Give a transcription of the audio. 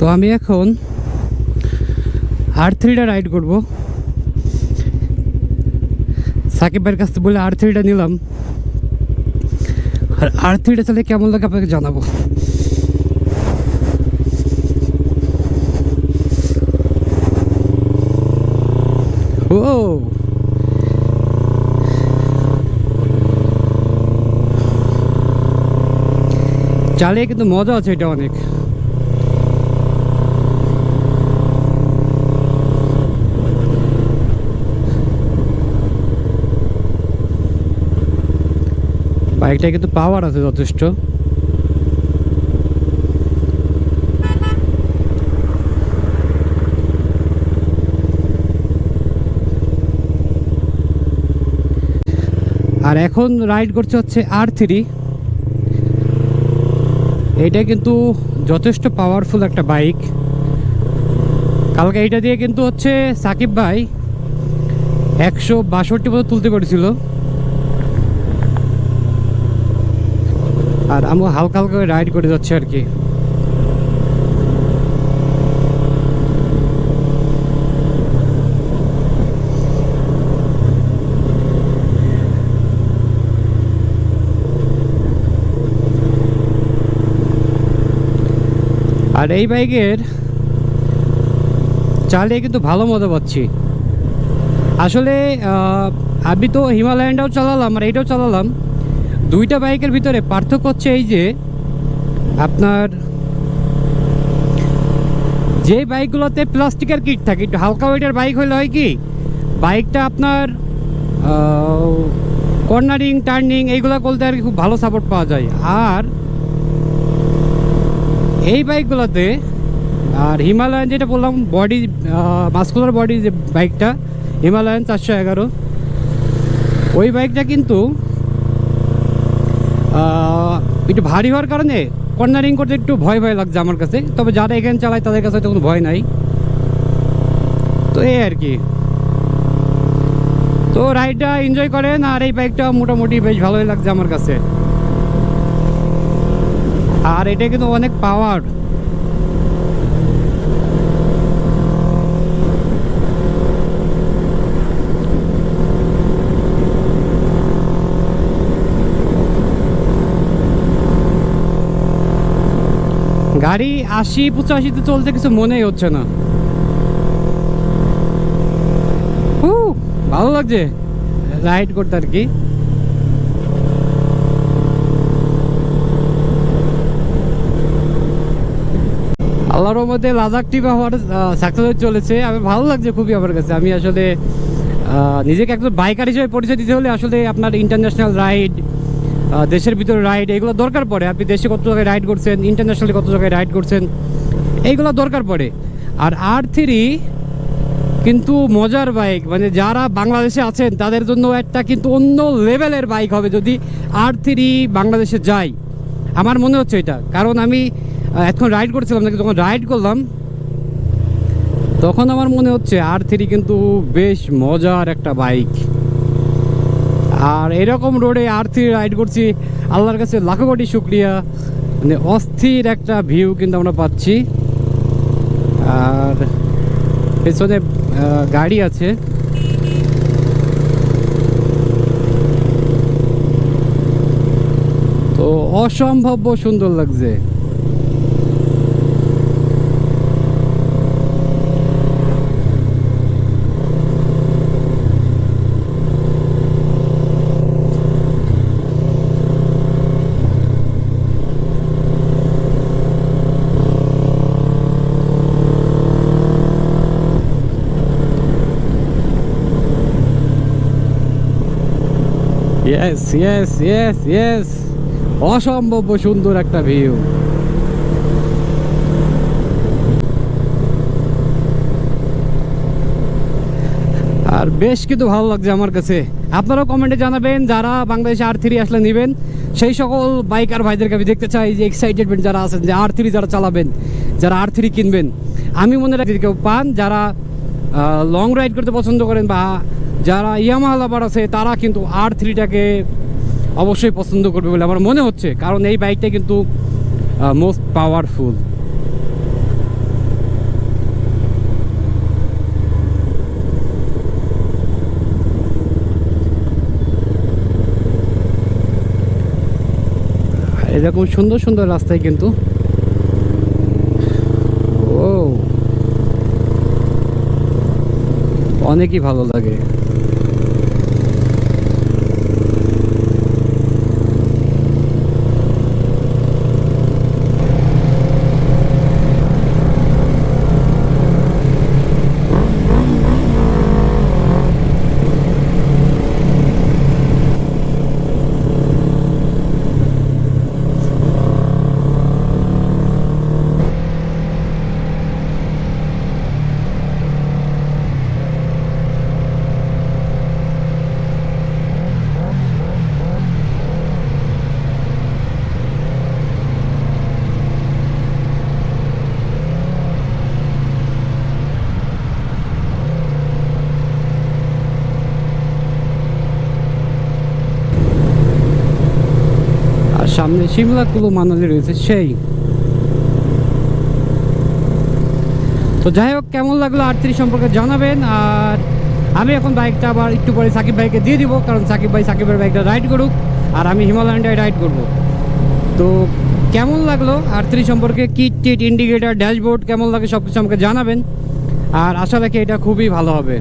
তো আমি এখন আর থ্রিটা রাইড করব। সাকিব ভাইয়ের কাছ থেকে বলে আর থ্রিটা নিলাম। আর আর থ্রিটা চালে কেমন লাগে আপনাকে জানাব। ও! চালিয়ে কিন্তু মজা আছে এটা অনেক। বাইকটা কিন্তু পাওয়ার আছে যথেষ্ট। আর এখন রাইড করছে হচ্ছে আর থ্রি এইটা কিন্তু যথেষ্ট পাওয়ারফুল একটা বাইক কালকে এইটা দিয়ে কিন্তু হচ্ছে সাকিব ভাই একশো বাষট্টি মতো তুলতে পেরেছিল। আর আমি হালকা হালকা করে রাইড করে যাচ্ছি আর কি। আর এই বাইকের চালিয়ে কিন্তু ভালো মজা পাচ্ছি। আসলে আমি তো হিমালয়ানটাও চালালাম আর এইটাও চালালাম। দুইটা বাইকের ভিতরে পার্থক্য হচ্ছে এই যে আপনার যে বাইকগুলোতে প্লাস্টিকের কিট থাকে, একটু হালকা ওয়েটের বাইক হলে হয় কি, বাইকটা আপনার কর্নারিং টার্নিং এইগুলো করতে আর কি খুব ভালো সাপোর্ট পাওয়া যায়। আর এই বাইকগুলোতে, আর হিমালয়ান যেটা বললাম বডি মাস্কুলার বডি যে বাইকটা, হিমালয়ান চারশো এগারো, ওই বাইকটা কিন্তু একটু ভারী হওয়ার কারণে কর্নারিং করতে একটু ভয় ভয় লাগছে আমার কাছে। তবে যারা এখানে চালায়, তাদের কাছে কোনো ভয় নাই। তো এই আর কি। তো রাইডটা এনজয় করেন আর এই বাইকটা মোটামুটি বেশ ভালোই লাগছে আমার কাছে। আর এটা কিন্তু অনেক পাওয়ার গাড়ি আশি পঁচাশিতে চলতে কিছু মনেই হচ্ছে না। ভালো লাগছে। রাইড করতে আর কি। আল্লাহর মধ্যে লাদাখ ট্রিপ আমার সাকসেস হয়ে চলেছে। আমি ভালো লাগছে খুবই আমার কাছে। আমি আসলে নিজেকে একজন বাইকার হিসেবে পরিচয় দিতে হলে আসলে আপনার ইন্টারন্যাশনাল রাইড দেশের ভিতরে রাইড এগুলো দরকার পড়ে। আপনি দেশে কত জায়গায় রাইড করছেন ইন্টারন্যাশনালি কত জায়গায় রাইড করছেন, এইগুলো দরকার পড়ে। আর আর থ্রি কিন্তু মজার বাইক মানে যারা বাংলাদেশে আছেন, তাদের জন্য একটা কিন্তু অন্য লেভেলের বাইক হবে যদি আর থ্রি বাংলাদেশে যায়। আমার মনে হচ্ছে এটা। কারণ আমি এখন রাইড করছিলাম, নাকি যখন রাইড করলাম, তখন আমার মনে হচ্ছে আর থ্রি কিন্তু বেশ মজার একটা বাইক আর এরকম রোডে আর থ্রি রাইড করছি। আল্লাহর কাছে লাখো কোটি শুক্রিয়া। মানে অস্থির একটা ভিউ কিন্তু আমরা পাচ্ছি। আর পেছনে গাড়ি আছে। তো অসম্ভব সুন্দর লাগছে। ইয়েস ইয়েস ইয়েস ইয়েস অসম্ভব সুন্দর একটা ভিউ আর বেশ কিন্তু ভালো লাগছে আমার কাছে। আপনারাও কমেন্টে জানাবেন যারা বাংলাদেশে আর থ্রি আসলে নেবেন। সেই সকল বাইকার ভাইদেরকে আমি দেখতে চাই যে এক্সাইটেডমেন্ট যারা আছেন, যে আর থ্রি যারা চালাবেন, যারা আর থ্রি কিনবেন। আমি মনে রাখি কেউ পান, যারা লং রাইড করতে পছন্দ করেন বা যারা ইয়ামা লাভার আছে, তারা কিন্তু আর থ্রিটাকে অবশ্যই পছন্দ করবে বলে আমার মনে হচ্ছে। কারণ এই বাইকটা কিন্তু মোস্ট পাওয়ারফুল এরকম সুন্দর সুন্দর রাস্তায় কিন্তু। অনেকই ভালো লাগে। আর সামনে সিমলা কুলু মানালি রয়েছে, সেই। তো যাই হোক, কেমন লাগল আটত্রিশ সম্পর্কে জানাবেন, আর আমি এখন বাইকটা আবার একটু পরে সাকিব ভাইকে দিয়ে দিব, কারণ সাকিব ভাই, সাকিবের বাইকটা রাইড করুক, আর আমি হিমালয়ানটাই রাইড করব। তো কেমন লাগল আটত্রিশ সম্পর্কে কিট টিট ইন্ডিকেটার ড্যাশবোর্ড কেমন লাগে সব কিছু আমাকে জানাবেন, আর আশা রাখি এটা খুবই ভালো হবে।